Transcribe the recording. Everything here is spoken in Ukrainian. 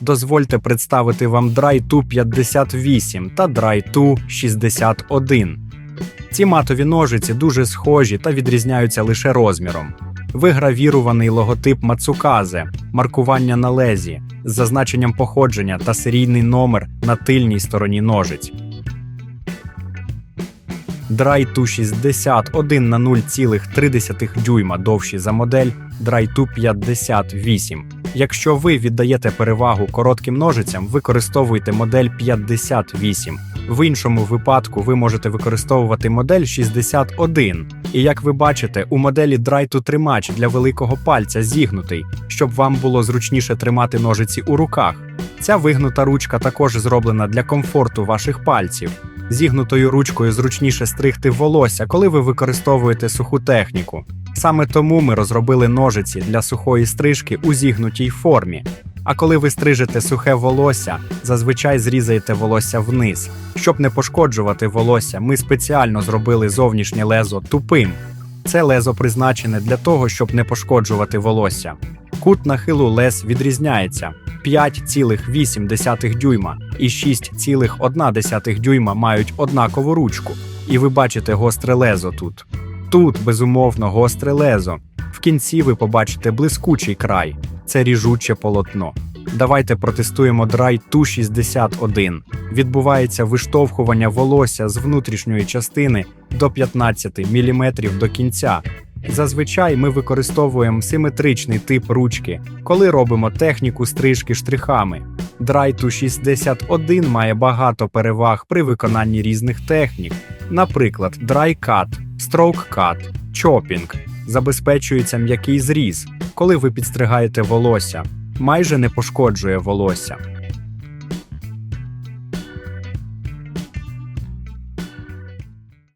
дозвольте представити вам Dry2 58 та Dry2 61. Ці матові ножиці дуже схожі та відрізняються лише розміром. Вигравірований логотип Мацуказе, маркування на лезі з зазначенням походження та серійний номер на тильній стороні ножиць. Dry2 61 на 0,3 дюйма довші за модель Dry2 58. Якщо ви віддаєте перевагу коротким ножицям, використовуйте модель 58. В іншому випадку ви можете використовувати модель 61. І як ви бачите, у моделі Dry2 тримач для великого пальця зігнутий, щоб вам було зручніше тримати ножиці у руках. Ця вигнута ручка також зроблена для комфорту ваших пальців. Зігнутою ручкою зручніше стригти волосся, коли ви використовуєте суху техніку. Саме тому ми розробили ножиці для сухої стрижки у зігнутій формі. А коли ви стрижете сухе волосся, зазвичай зрізаєте волосся вниз. Щоб не пошкоджувати волосся, ми спеціально зробили зовнішнє лезо тупим. Це лезо призначене для того, щоб не пошкоджувати волосся. Кут нахилу лез відрізняється 5,8 дюйма і 6,1 дюйма мають однакову ручку. І ви бачите гостре лезо тут. Тут, безумовно, гостре лезо. В кінці ви побачите блискучий край це ріжуче полотно. Давайте протестуємо драй ту 61. Відбувається виштовхування волосся з внутрішньої частини до 15 мм до кінця. Зазвичай ми використовуємо симетричний тип ручки, коли робимо техніку стрижки штрихами. Драйту 61 має багато переваг при виконанні різних технік, наприклад, Dry Stroke Cut, Забезпечується м'який зріз, коли ви підстригаєте волосся, майже не пошкоджує волосся.